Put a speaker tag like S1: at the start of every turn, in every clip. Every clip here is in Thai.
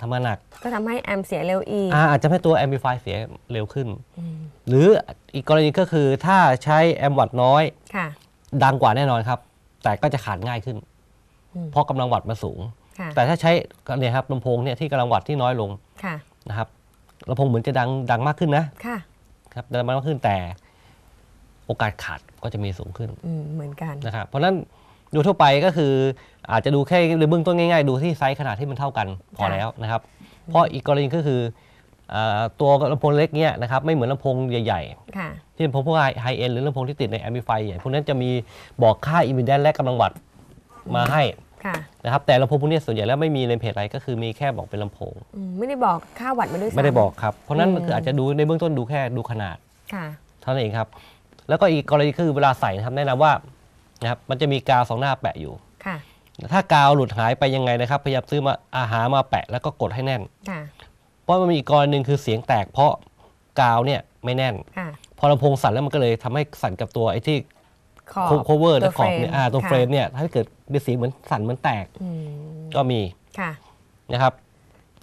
S1: ทำงานหนัก
S2: ก็ทำให้แอมเสียเร็วอีก
S1: อาอาจจะให้ตัว amplify เสียเร็วขึ้น
S2: อืม
S1: หรืออีกกรณีก็คือถ้าใช้แอมป์วัตต์น้อย
S2: ค่ะ
S1: ดังกว่าแน่นอนครับ แต่ก็จะขาดง่ายขึ้น
S2: อืม
S1: เพราะกำลังวัตต์มันสูง
S2: ค่ะ
S1: แต่ถ้าใช้เนี่ยครับลำโพงเนี่ยที่กำลังวัตต์ที่น้อยลง
S2: ค่ะ
S1: นะครับลำโพงเหมือนจะดังดังมากขึ้นนะ
S2: ค่ะ
S1: ครับดังมากขึ้นแต่โอกาสขาดก็จะมีสูงขึ้น
S2: อืม เหมือนกัน
S1: นะครับเพราะฉะนั้น ดูทั่วไปก็คืออาจจะดูแค่ในเบื้องต้นง่ายๆ ดูที่ไซส์ขนาดที่มันเท่ากันพอ
S2: ค่ะ
S1: แล้วนะครับ เพราะอีกกรณีก็คืออ่าตัวลำโพงเล็กเนี่ยนะครับไม่เหมือนลำโพงใหญ่
S2: ค่ะ
S1: ๆที่ลำโพงพวกไฮเอ็นหรือลำโพงที่ติดในแอมพลิฟายใหญ่พวกนั้นจะมีบอกค่าอิมพีแดนและกำลังวัตต์มาให้
S2: ค่ะ
S1: นะครับแต่ลำโพงพวกนี้ส่วนใหญ่แล้วไม่มีเลนเพจอะไรก็คือมีแค่บอกเป็นลำโพง
S2: อืมไม่ได้บอกค่าวัตต์มาด้วยซ้ำ
S1: ไม่ได้บอกครับ เพราะฉะนั้น
S2: อืม
S1: คืออาจจะดูในเบื้องต้นดูแค่ดูขนาด
S2: ค่ะ
S1: เท่านั้นเองครับ แล้วก็อีกกรณีคือเวลาใส่นะครับแนะนำว่า นะครับมันจะมีกาวสองหน้าแปะอยู่
S2: ค่ะ
S1: ถ้ากาวหลุดหายไปยังไงนะครับพยายามซื้อมาอาหามาแปะแล้วก็กดให้แน่น
S2: ค่ะ
S1: เพราะมันมีอีกกรณีหนึ่งคือเสียงแตกเพราะกาวเนี่ยไม่แน่น
S2: ค่ะ
S1: พอลำโพงสั่นแล้วมันก็เลยทำให้สั่นกับตัวไอ้ที่
S2: ขอบ
S1: โคเวอร์
S2: ตั
S1: และ
S2: ว
S1: ขอบเนี่ยอ่าตัว
S2: ค่ะ
S1: เฟรมเนี่ยถ้าเกิดมีเสียงเหมือนสั่นเหมือนแตก
S2: อืม
S1: ก็มี
S2: ค่ะ
S1: นะครับ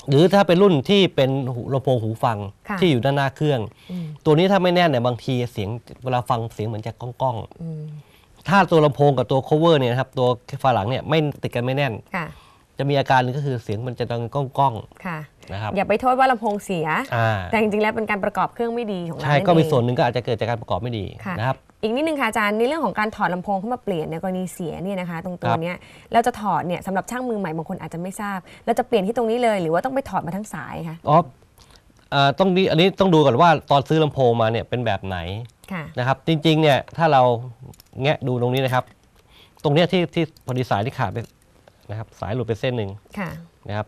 S1: หรือถ้าเป็นรุ่นที่เป็นหูลำโพงหูฟัง
S2: ค่ะ
S1: ที่อยู่ด้านหน้าเครื่อง
S2: อืม
S1: ตัวนี้ถ้าไม่แน่นเนี่ยบางทีเสียงเวลาฟังเสียงเหมือนจะก้องก้องๆ
S2: อืม
S1: ถ้าตัวลำโพงกับตัว cover เนี่ยนะครับตัวฝาหลังเนี่ยไม่ติดกันไม่แน่น
S2: ค่ะ
S1: จะมีอาการหนึงก็คือเสียงมันจะดังก้อง
S2: ค่ะ
S1: ๆนะครับ
S2: อย่าไปโทษว่าลำโพงเสีย
S1: อ่า
S2: แต่จริงๆแล้วเป็นการประกอบเครื่องไม่ดีของเรา
S1: ใช่
S2: นั่น
S1: ก็มี
S2: เอง
S1: ส่วนหนึ่งก็อาจจะเกิดจากการประกอบไม่ดี
S2: ค่ะ
S1: นะครับ
S2: อีกนิดนึงค่ะอาจารย์ในเรื่องของการถอดลำโพงเข้ามาเปลี่ยนในกรณีเสียเนี่ยนะคะ ตรงตั
S1: ควรับ
S2: เนี้ยเราจะถอดเนี่ยสำหรับช่างมือใหม่บางคนอาจจะไม่ทราบเราจะเปลี่ยนที่ตรงนี้เลยหรือว่าต้องไปถอดมาทั้งสายคะ
S1: อ๋อเอ่อต้องดีอันนี้ต้องดูก่อนว่าตอนซื้อลำโพงมาเนี่ยเป็นแบบไหน
S2: ค่ะ
S1: นะครับ จริงๆเนี่ยถ้าเรา แงะดูตรงนี้นะครับ ตรงเนี้ยที่ที่พอดีสายที่ขาดไปนะครับ สายหลุดไปเส้นหนึ่ง
S2: ค่ะ
S1: นะครับ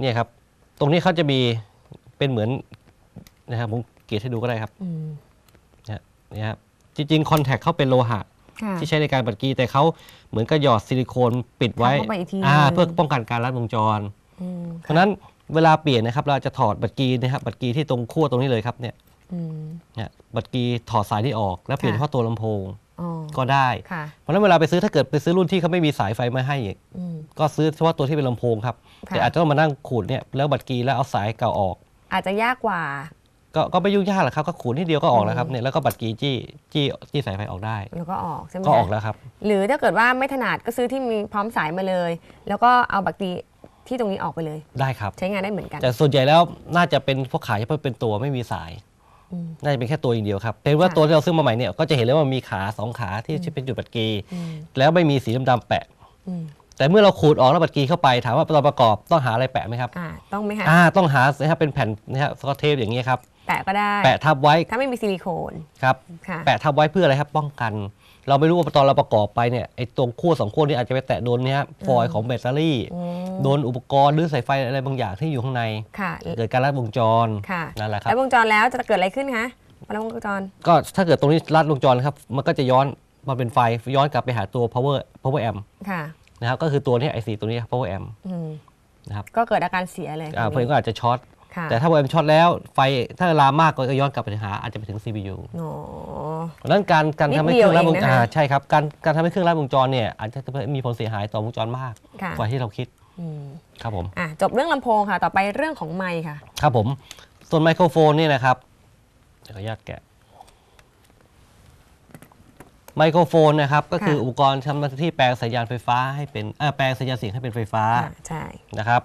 S1: เนี่ยครับ ตรงนี้เขาจะมีเป็นเหมือนนะครับผมเกรียดให้ดูก็ได้ครับ
S2: อืม
S1: เนี่ยครับจริงๆคอนแทคเขาเป็นโลหะ
S2: ค่ะ
S1: ที่ใช้ในการบัดกีแต่เขาเหมือนกับหยอดซิลิโคนปิดไว้
S2: ทำเข้าไปอีกที
S1: อ่า
S2: หนึ่ง
S1: เพื่อป้องกันการลัดวงจร
S2: อืม
S1: เพราะฉะนั้นเวลาเปลี่ยนนะครับ เราจะถอดบัดกีนะครับ บัดกีที่ตรงขั้วตรงนี้เลยครับเนี่ย
S2: อืม
S1: เนี่ยบัดกีถอดสายที่ออกแล้วเปลี่ยน
S2: ค่ะ
S1: เฉพาะตัวลำโพง
S2: อ๋อ
S1: ก็ได้
S2: ค่ะ
S1: เพราะฉะนั้นเวลาไปซื้อถ้าเกิดไปซื้อรุ่นที่เขาไม่มีสายไฟมาให้อีก
S2: อืม
S1: ก็ซื้อเฉพาะตัวที่เป็นลำโพงครับ
S2: ค่ะ
S1: แต่อาจจะต้องมานั่งขูดเนี่ยแล้วบัดกีแล้วเอาสายเก่าออก
S2: อาจจะยากกว่า
S1: ก็ก็ไม่ยุ่งยากหรอกครับก็ขูดนิดเดียวก็ออกแล้วครับเนี่ยแล้วก็บัดกีจี้จี้จี้สายไฟออกได้
S2: แล้วก็ออกใช่ไหม
S1: ก็ออก
S2: คะ
S1: แล้วครับ
S2: หรือถ้าเกิดว่าไม่ถนัดก็ซื้อที่มีพร้อมสายมาเลย แล้วก็เอาบักตีที่ตรงนี้ออกไปเลย
S1: ได้ครับ
S2: ใช้งานได้เหมือนกัน
S1: แต่ส่วนใหญ่แล้วน่าจะเป็นพวกขายเฉพาะเป็นตัวไม่มีสาย
S2: อืม
S1: น่าจะเป็นแค่ตัวอย่างเดียวครับ เป็นว่า
S2: ค่ะ
S1: ตัวที่เราซื้อมาใหม่เนี่ยก็จะเห็นเลยว่ามีขาสองขาที่เป็นจุดบัดกี
S2: อืม
S1: แล้วไม่มีสีดำๆแปะ
S2: อืม
S1: แต่เมื่อเราขูดออกแล้วบัดกีเข้าไปถามว่าตอนประกอบต้องหาอะไรแปะไหมครับ
S2: อ่าต้องไหมคะ
S1: อ่าต้องหานะครับเป็นแผ่นนะครับสกอตเทปอย่างนี้ยครับ
S2: แปะก็ได้
S1: แปะทับไว้
S2: ถ้าไม่มีซิลิโคน
S1: ครับ
S2: ค่ะ
S1: แปะทับไว้เพื่ออะไรครับป้องกัน เราไม่รู้ว่าตอนเราประกอบไปเนี่ยไอ้ตรงขั้วสองขั้วนี้อาจจะไปแตะโดนเนี่ยฟอยล์ของแบตเตอรี่
S2: อืม
S1: โดนอุปกรณ์หรือสายไฟอะไรบางอย่างที่อยู่ข้างใน
S2: ค่ะ
S1: เกิดการลัดวงจร
S2: ค่ะ
S1: นั่นแหละครั
S2: แล้
S1: บ
S2: ววงจรแล้วจะเกิดอะไรขึ้นคะพอแล้ววงจร
S1: ก็ถ้าเกิดตรงนี้ลัดวงจรครับมันก็จะย้อนมาเป็นไฟย้อนกลับไปหาตัว power power amp
S2: ค่ะ
S1: นะครับก็คือตัวนี้ไอซีตัวนี้ครับ power amp
S2: อืม
S1: นะครับ
S2: ก็เกิดอาการเสียเลย
S1: อ่า
S2: ต
S1: เพ
S2: รง
S1: ลิ
S2: นี้
S1: นก็อาจจะช็อต
S2: ค่ะ
S1: แต่ถ้า power amp ช็อตแล้วไฟถ้าลามมากก็ย้อนกลับไปหาอาจจะไปถึง CPU
S2: อ๋อ
S1: เพราะฉะนั้นการการ
S2: นิด
S1: ทำให้
S2: เดี
S1: เค
S2: ยว
S1: รื่องลัดวง
S2: เองนะคะ
S1: อ่าใช่ครับการการทำให้เครื่องลัดวงจรเนี่ยอาจจะมีผลเสียหายต่อวงจรมาก
S2: ค่ะ
S1: กว่าที่เราคิด
S2: อืม
S1: ครับผม
S2: อะจบเรื่องลำโพงค่ะ ต่อไปเรื่องของไมค์ค่ะ
S1: ครับผมส่วนไมโครโฟนเนี่ยนะครับเดี๋ยวขออนุญาตแกะไมโครโฟนนะครับก็คือ
S2: ค่ะ
S1: อุปกรณ์ทำหน้าที่แปลงสัญญาณไฟฟ้าให้เป็นเอ่อแปลงสัญญาณเสียงให้เป็นไฟฟ้า
S2: อะใช่
S1: นะครับ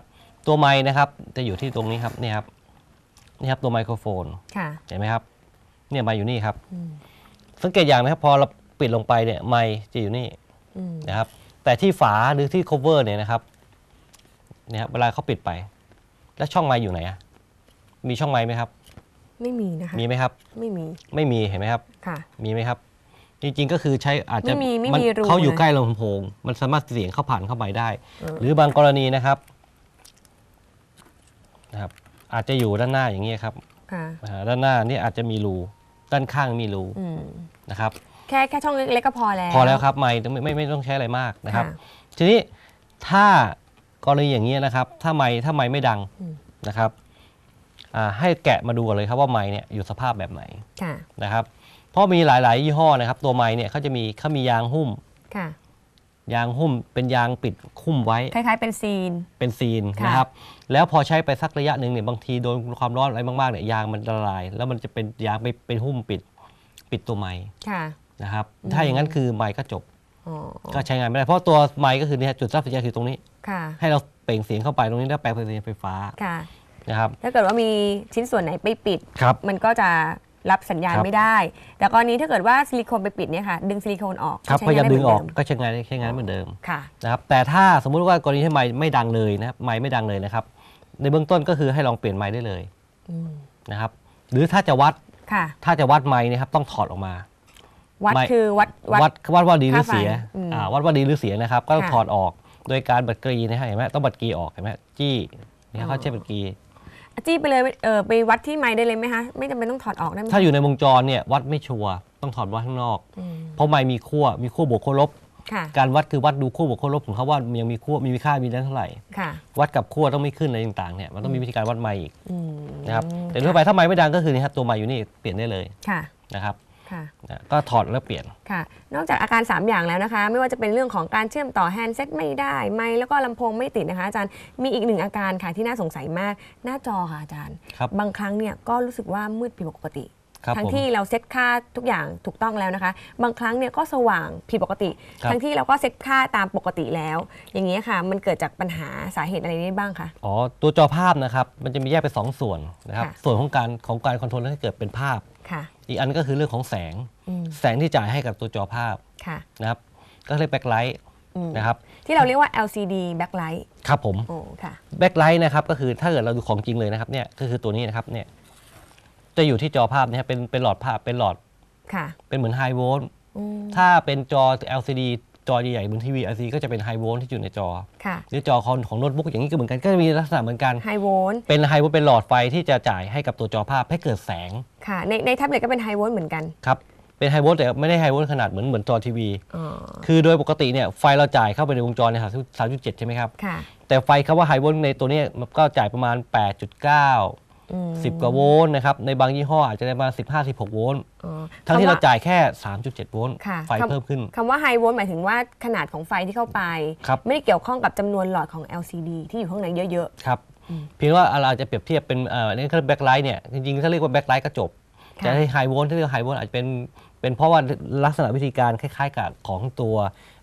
S1: ตัวไม้นะครับ จะอยู่ที่ตรงนี้ครับนี่ครับนี่ครับตัวไมโครโฟน
S2: ค่ะ
S1: เห็นไหมครับ เนี่ยไมค์อยู่นี่ครับ
S2: อืม
S1: สังเกตอย่างนะครับ พอเราปิดลงไปเนี่ยไมค์จะอยู่นี่
S2: อืม
S1: นะครับ แต่ที่ฝาหรือที่ cover เนี่ยนะครับเนี่ยครับเวลาเขาปิดไป แล้วช่องไมค์อยู่ไหนอะมีช่องไมค์ไหมครับ
S2: ไม่มีนะคะ
S1: มีไหมครับ
S2: ไม่มี
S1: ไม่มีเห็นไหมครับ
S2: ค่ะ
S1: มีไหมครับ จริงๆก็คือใช้อาจจะ
S2: ไม่มีไม่
S1: น
S2: มีรู
S1: เขาอยู่
S2: เลย
S1: ใกล้ลำโพง มันสามารถเสียงเข้าผ่านเข้าไปได้
S2: เออ
S1: หรือบางกรณีนะครับ นะครับ อาจจะอยู่ด้านหน้าอย่างนี้ยครับ
S2: ค่ะ
S1: อ่าด้านหน้านี่อาจจะมีรูด้านข้างมีรู
S2: อืม
S1: นะครับ
S2: แค่แค่ช่องเล็กๆก็พอแล้ว
S1: พอแล้วครับไม่ไม่ไม่ไม่ต้องใช้อะไรมากนะครับ
S2: ค่ะ
S1: ทีนี้ถ้ากรณีอย่างนี้ยนะครับ ถ้าไม้ถ้าไม้ไม่ดัง
S2: อืม
S1: นะครับอ่าให้แกะมาดูกันเลยครับว่าไม้เนี่ยอยู่สภาพแบบไหน
S2: ค่ะ
S1: นะครับ เพราะมีหลาย ๆ ยี่ห้อนะครับ ตัวไม้เนี่ยเขาจะมีเขามียางหุ้ม
S2: ค่ะ
S1: ยางหุ้มเป็นยางปิดคุ้มไว้
S2: คล้ายๆ เป็นซีน
S1: เป็นซีน
S2: ค่ะ
S1: นะครับ แล้วพอใช้ไปสักระยะหนึ่งเนี่ยบางทีโดนความร้อนอะไรมากๆเนี่ยยางมันละลาย แล้วมันจะเป็นยางไปเป็นหุ้มปิดปิดตัวไม้
S2: ค่ะ
S1: นะครับถ้าอย่างนั้นคือไม้ก็จบ
S2: อ๋อ
S1: ก็ใช้งานไม่ได้เพราะตัวไม้ก็คือเนี่ยจุดรับสัญญาณคือตรงนี้
S2: ค่ะ
S1: ให้เราเปล่งเสียงเข้าไปตรงนี้แล้วแปลงเป็นสัญญาณไฟฟ้า
S2: ค่ะ
S1: นะครับ
S2: ถ้าเกิดว่ามีชิ้นส่วนไหนไปปิด
S1: ครับ
S2: มันก็จะ รับสัญญาณ
S1: ครับ
S2: ไม่ได้ แต่กรณีถ้าเกิดว่าซิลิโคนไปปิดเนี่ยค่ะ ดึงซิลิโคนออก
S1: ครับ
S2: ใช้
S1: พยายาม
S2: ไดึ
S1: งออก
S2: เหมืนเก็
S1: ใช้งานได้ใช้งานเหมือนเดิม
S2: ค่ะ
S1: นะครับแต่ถ้าสมมุติว่ากรณีที่ไม้ไม่ดังเลยนะครับไม้ไม่ดังเลยนะครับในเบื้องต้นก็คือให้ลองเปลี่ยนไม้ได้เลย
S2: อืม
S1: นะครับหรือถ้าจะวัด
S2: ค่ะ
S1: ถ้าจะวัดไม้นะครับต้องถอดออกมา
S2: วัด
S1: ไม่
S2: คือวัด วัด
S1: วัดวัดว่าดีหรือเสีย
S2: ค่าไฟอืม
S1: อ่าวัดว่าดีหรือเสียนะครับก็ต้อง
S2: ค่ะ
S1: ถอดออกโดยการบัดกรีนะฮะเห็นไหมต้องบัดกรีออกเห็นไหมจี้นี่
S2: อ๋อ
S1: เขาใช้บัดกรี
S2: จี้ไปเลยเออไปวัดที่ไม้ได้เลยไหมคะไม่จำเป็นต้องถอดออกได้ไหม
S1: ถ้าอยู่ในวงจรเนี่ยวัดไม่ชัวร์ต้องถอดวัดข้างนอก
S2: อืม
S1: เพราะไม้มีขั้วมีขั้วบวกขั้วลบ
S2: ค่ะ
S1: การวัดคือวัดดูขั้วบวกขั้วลบของเขาว่ามันยังมีขั้วมีค่ามีได้เท่าไหร่
S2: ค่ะ
S1: วัดกับขั้วต้องไม่ขึ้นอะไรต่างๆเนี่ยมันต้องมีวิธีการวัดไม้อีก
S2: อืม
S1: นะครับแต่ทั่วไปถ้าไม้ไม่ดังก็คือนี่ครับตัวไม้อยู่นี่เปลี่ยนได้เลย
S2: ค่ะ
S1: นะครับ
S2: ค่ะ
S1: นะ ก็ถอดแล้วเปลี่ยน
S2: ค่ะ นอกจากอาการ 3 อย่างแล้วนะคะ ไม่ว่าจะเป็นเรื่องของการเชื่อมต่อแฮนด์เซ็ตไม่ได้ไมค์แล้วก็ลำโพงไม่ติดนะคะอาจารย์มีอีกหนึ่งอาการค่ะที่น่าสงสัยมากหน้าจอค่ะอาจารย์
S1: ครับ
S2: บางครั้งเนี่ยก็รู้สึกว่ามืดผิดปกติ
S1: ครับ
S2: ทั้ง
S1: ผม
S2: ที่เราเซตค่าทุกอย่างถูกต้องแล้วนะคะ บางครั้งเนี่ยก็สว่างผิดปกติ
S1: ครับ
S2: ทั้งที่เราก็เซตค่าตามปกติแล้ว อย่างนี้ยค่ะ มันเกิดจากปัญหาสาเหตุอะไรได้บ้างคะ
S1: อ๋อตัวจอภาพนะครับมันจะมีแยกเป็นสองส่วนนะครับ
S2: ค่ะ
S1: ส่วนของการของการคอนโทรลให้เกิดเป็นภาพ
S2: ค่ะ
S1: อีกอันก็คือเรื่องของแสง
S2: อืม
S1: แสงที่จ่ายให้กับตัวจอภาพ
S2: ค่ะ
S1: นะครับก็เรียกแบ็คไลท์
S2: อืม
S1: นะครับ
S2: ที่เราเรียกว่า LCD backlight
S1: ครับผม
S2: โอ้ ค่ะ
S1: แบ็คไลท์นะครับก็คือถ้าเกิดเราดูของจริงเลยนะครับเนี่ยก็คือตัวนี้นะครับเนี่ย จะอยู่ที่จอภาพนะครับเป็นเป็นหลอดภาพเป็นหลอด
S2: ค่ะ
S1: เป็นเหมือนไฮโวลต์
S2: อืม
S1: ถ้าเป็นจอ LCD จอใหญ่ๆเหมือนทีวี LCD ก็จะเป็นไฮโวลต์ที่อยู่ในจอ
S2: ค่ะ
S1: หรือจอคอนของโน้ตบุ๊กอย่างนี้ก็เหมือนกันก็จะมีลักษณะเหมือนกัน
S2: ไฮโวลต์
S1: เป็นไฮโวลต์เป็นหลอดไฟที่จะจ่ายให้กับตัวจอภาพให้เกิดแสง
S2: ค่ะ ในในแท็บเล็ตก็เป็นไฮโวลต์เหมือนกัน
S1: ครับเป็นไฮโวลต์แต่ไม่ได้ไฮโวลต์ขนาดเหมือนเหมือนจอทีวี
S2: อ๋อ
S1: คือโดยปกติเนี่ยไฟเราจ่ายเข้าไปในวงจรเนี่ยสามจุดเจ็ดใช่ไหมครับ
S2: ค่ะ
S1: แต่ไฟคำว่าไฮโวลต์ในตัวเนี้มันก็จ่ายประมาณ 8.9
S2: อืม
S1: 10 กว่าโวลต์นะครับในบางยี่ห้ออาจจะได้ประมาณ15 16 โวลต์
S2: อ๋อ
S1: ทั้งที่
S2: คำ
S1: เรา
S2: ว่า
S1: จ่ายแค่ 3.7 โวลต์
S2: ค่ะ
S1: ไฟ
S2: คำ
S1: เพิ่มขึ้น
S2: คำว่าไฮโวลต์หมายถึงว่าขนาดของไฟที่เข้าไป
S1: ครับ
S2: ไม่ได้เกี่ยวข้องกับจำนวนหลอดของ LCD ที่อยู่ข้างในเยอะ
S1: ครับ
S2: อืม
S1: เพียงว่าเราอาจจะเปรียบเทียบเป็นเอ่อนี่คือแบ็คไลท์เนี่ยจริงๆถ้าเรียกว่าแบ็คไลท์ก็จบ
S2: ๆค่ะ
S1: แต่ที่ไฮโวลต์ที่เรียกไฮโวลต์อาจจะเป็นเป็นเพราะว่าลักษณะวิธีการคล้ายๆกับของตัว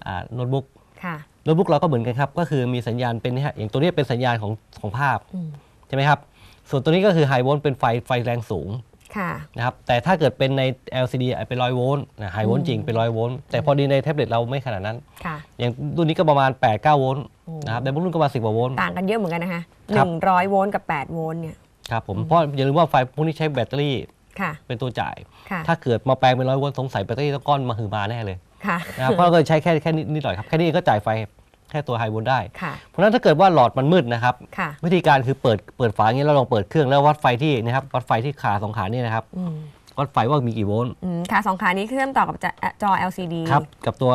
S1: อ่าโน้ตบุ๊ก
S2: ค่ะ
S1: โน้ตบุ๊กเราก็เหมือนกันครับ ก็คือมีสัญญาณเป็นนี่ฮะอย่างตัวนี้เป็นสัญญาณของของภาพ
S2: อืม
S1: ใช่ไหมครับ ส่วนตัวนี้ก็คือไฮโวลต์เป็นไฟไฟแรงสูง
S2: ค่ะ
S1: นะครับแต่ถ้าเกิดเป็นใน LCD อาจเป็นร้อยโวลต์นะไฮโวลต์จริงเป็นร้อยโวลต์แต่พอดีในแท็บเล็ตเราไม่ขนาดนั้น
S2: ค่ะ
S1: อย่างรุ่นนี้ก็ประมาณ 8 9 โวลต์
S2: โอ้
S1: นะครับแต่บางรุ่นก็ประมาณ 10กว่าโวลต์
S2: ต่างกันเยอะเหมือนกันนะคะ
S1: ครับ
S2: 100โวลต์กับ 8 โวลต์เนี่ย
S1: ครับผมเพราะอย่าลืมว่าไฟพวกนี้ใช้แบตเตอรี่
S2: ค่ะ
S1: เป็นตัวจ่าย
S2: ค่ะ
S1: ถ้าเกิดมาแปลงเป็นร้อยโวลต์สงสัยแบตเตอรี่ต้องก้อนมาหือมาแน่เลย
S2: ค่ะ
S1: นะครับเพราะเราก็ใช้แค่แค่นิดนิดหน่อยครับแค่นี้เองก็จ่ายไฟ แค่ตัวไฮโวลต์ได้
S2: ค่ะ
S1: เพราะฉะนั้นถ้าเกิดว่าหลอดมันมืดนะครับ
S2: ค่ะ
S1: วิธีการคือเปิดเปิดฝาอย่างนี้แล้วลองเปิดเครื่องแล้ววัดไฟที่นะครับวัดไฟที่ขาสองขานี่นะครับ
S2: อืม
S1: วัดไฟว่ามีกี่โวลต์
S2: อืมค่ะสองขานี้เชื่อมต่อกับจะจอ LCD
S1: ครับกับตัว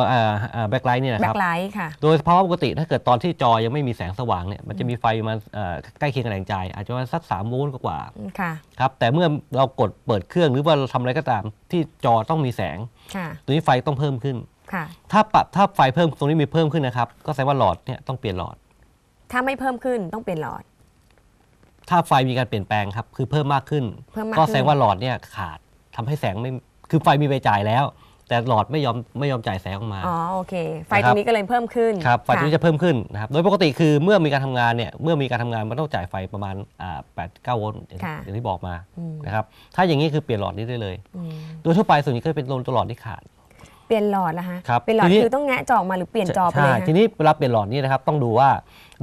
S1: แบ็คไลท์นี่นะ
S2: แบ็
S1: ครับ
S2: คไลท์ค่ะ
S1: โดยภาวะปกติถ้าเกิดตอนที่จอยังไม่มีแสงสว่างเนี่ยมันจะมีไฟประมาณเอ่อใกล้เคียงกับแรงจ่ายอาจจะประมาณสัก3โวลต์กว่า
S2: ค่ะ
S1: ๆครับแต่เมื่อเรากดเปิดเครื่องหรือว่าเราทำอะไรก็ตามที่จอต้องมีแสง
S2: ค่ะ
S1: ตัวนี้ไฟต้องเพิ่มขึ้น
S2: ค่ะ
S1: ถ้าปรับถ้าไฟเพิ่มตรงนี้มีเพิ่มขึ้นนะครับ ก็แสดงว่าหลอดเนี่ยต้องเปลี่ยนหลอด
S2: ถ้าไม่เพิ่มขึ้นต้องเปลี่ยนหลอด
S1: ถ้าไฟมีการเปลี่ยนแปลงครับ คือเพิ่มมากขึ้น
S2: เพิ่มมาก
S1: ก็
S2: ขึ้น
S1: แสดงว่าหลอดเนี่ยขาดทำให้แสงไม่คือไฟมีไปจ่ายแล้ว แต่หลอดไม่ยอมไม่ยอมจ่ายแสงออกมา
S2: อ๋อโอเค ไฟ
S1: นะค
S2: ต
S1: รั
S2: ร
S1: บ
S2: งนี้ก็เลยเพิ่มขึ้น
S1: ครับไฟ
S2: ค่ะ
S1: ตัวนี้จะเพิ่มขึ้นนะครับ โดยปกติคือเมื่อมีการทำงานเนี่ยเมื่อมีการทำงานมันต้องจ่ายไฟประมาณอ่าแปดเก้าโวลต์อย่าง
S2: ค่ะ
S1: อย่างที่บอกมา
S2: อืม
S1: นะครับถ้าอย่างนี้คือเปลี่ยนหลอดนี้ได้เลย
S2: อืม
S1: โดยทั่วไปส่วนนี้ก็เป็นตัวหลอดที่ขาด
S2: เปลี่ยนหลอดละฮะ
S1: ครับ
S2: เปลี่ยนหลอด
S1: ทีนี้
S2: คือต้องแงะจอออกมาหรือเปลี่ยนจอไป
S1: ใช่
S2: เลย
S1: ที
S2: ฮะ
S1: นี้เวลาเปลี่ยนหลอดนี้นะครับต้องดูว่า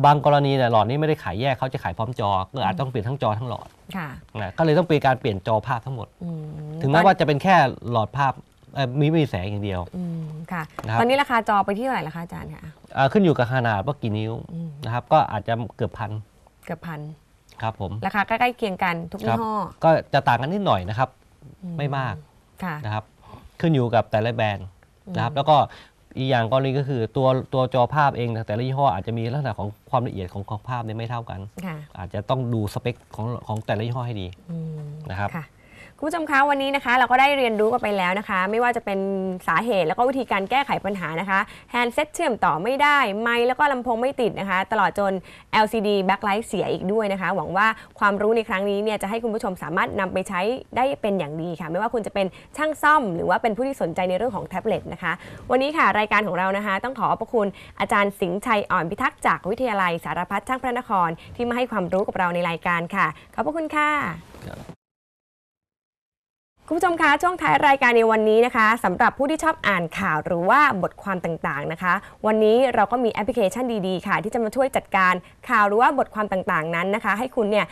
S1: บางกรณีเนี่ยหลอดนี้ไม่ได้ขายแยกเขาจะขายพร้อมจอก็อาจต้องเปลี่ยนทั้งจอทั้งหลอด
S2: ค่ะ
S1: นะก็เลยต้องเป็นการเปลี่ยนจอภาพทั้งหมด
S2: อื
S1: ถึงแม้ว่าจะเป็นแค่หลอดภาพเอ่อมีไม่มีแสงอย่างเดียว
S2: อืมค่ะ
S1: นะครับ
S2: ตอนนี้ราคาจอไปที่เท่าไหร่ราคาอาจารย์คะ
S1: อ่าขึ้นอยู่กับขนาดว่ากี่นิ้ว
S2: อืม
S1: นะครับก็อาจจะเกือบพัน
S2: เกือบพัน
S1: ครับผม
S2: ราคาใกล้ๆเคียงกันทุก
S1: ค
S2: ยี่
S1: รับ
S2: ห้อ
S1: ก็จะต่างกันนิดหน่อยนะครับ
S2: อื
S1: ไม่มาก
S2: ค่ะ
S1: นะครับ ขึ้นอยู่กับแต่ละแบรนด์นะครับแล้วก็อีกอย่างกรณีก็คือตัวตัวจอภาพเองแต่ละยี่ห้ออาจจะมีลักษณะของความละเอียดของของภาพเนี่ยไม่เท่ากัน
S2: ค่ะ
S1: อาจจะต้องดูสเปคของของแต่ละยี่ห้อให้ดี
S2: อืม
S1: นะครับ
S2: คุณผู้ชมคะวันนี้นะคะ เราก็ได้เรียนรู้กันไปแล้วนะคะ ไม่ว่าจะเป็นสาเหตุแล้วก็วิธีการแก้ไขปัญหานะคะแฮนด์เซ็ตเชื่อมต่อไม่ได้ ไมค์แล้วก็ลำโพงไม่ติดนะคะ ตลอดจน LCD backlight เสียอีกด้วยนะคะ หวังว่าความรู้ในครั้งนี้เนี่ยจะให้คุณผู้ชมสามารถนำไปใช้ได้เป็นอย่างดีค่ะ ไม่ว่าคุณจะเป็นช่างซ่อม หรือว่าเป็นผู้ที่สนใจในเรื่องของแท็บเล็ตนะคะ วันนี้ค่ะรายการของเรานะคะ ต้องขอขอบพระคุณอาจารย์สิงห์ชัยอ่อนพิทักษ์จากวิทยาลัยสารพัดช่างพระนคร ที่มาให้ความรู้กับเราในรายการค่ะขอบพระคุณค่ะ คุณผู้ชมคะช่วงท้ายรายการในวันนี้นะคะสำหรับผู้ที่ชอบอ่านข่าวหรือว่าบทความต่างๆนะคะ วันนี้เราก็มีแอปพลิเคชันดีๆค่ะ ที่จะมาช่วยจัดการข่าวหรือว่าบทความต่างๆนั้นนะคะ ให้คุณเนี่ย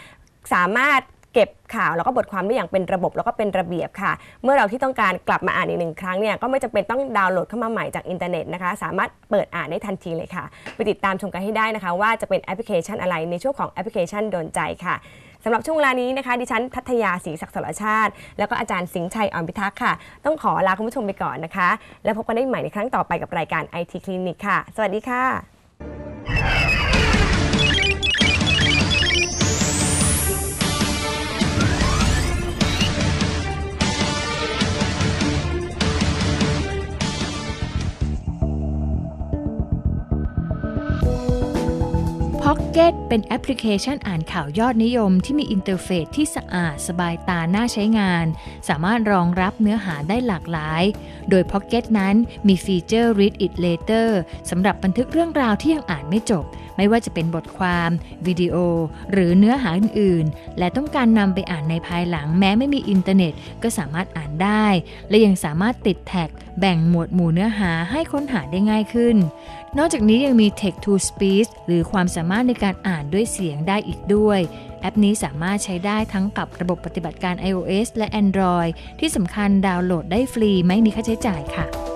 S2: สามารถเก็บข่าวแล้วก็บทความได้อย่างเป็นระบบแล้วก็เป็นระเบียบค่ะ เมื่อเราที่ต้องการกลับมาอ่านอีกหนึ่งครั้งเนี่ยก็ไม่จำเป็นต้องดาวน์โหลดเข้ามาใหม่จากอินเทอร์เน็ตนะคะ สามารถเปิดอ่านได้ทันทีเลยค่ะ ไปติดตามชมกันให้ได้นะคะ ว่าจะเป็นแอปพลิเคชันอะไรในช่วงของแอปพลิเคชันโดนใจค่ะ สำหรับช่วงเวลานี้นะคะดิฉันทัทยาศรีศักดิ์สรชาติ แล้วก็อาจารย์สิงห์ชัยอ่อนพิทักษ์ค่ะ ต้องขอลาคุณผู้ชมไปก่อนนะคะ แล้วพบกันได้ใหม่ในครั้งต่อไปกับรายการ IT คลินิกค่ะ สวัสดีค่ะ
S3: Pocket เป็นแอปพลิเคชันอ่านข่าวยอดนิยมที่มีอินเทอร์เฟซที่สะอาดสบายตาน่าใช้งาน สามารถรองรับเนื้อหาได้หลากหลาย โดย Pocket นั้นมีฟีเจอร์ Read It Later สำหรับบันทึกเรื่องราวที่ยังอ่านไม่จบ ไม่ว่าจะเป็นบทความ วิดีโอ หรือเนื้อหาอื่นๆ และต้องการนำไปอ่านในภายหลังแม้ไม่มีอินเทอร์เน็ต ก็สามารถอ่านได้ และยังสามารถติดแท็ก แบ่งหมวดหมู่เนื้อหาให้ค้นหาได้ง่ายขึ้น นอกจากนี้ยังมี Text to Speech หรือความสามารถในการอ่านด้วยเสียงได้อีกด้วย แอปนี้สามารถใช้ได้ทั้งกับระบบปฏิบัติการ iOS และ Android ที่สำคัญดาวน์โหลดได้ฟรีไม่มีค่าใช้จ่ายค่ะ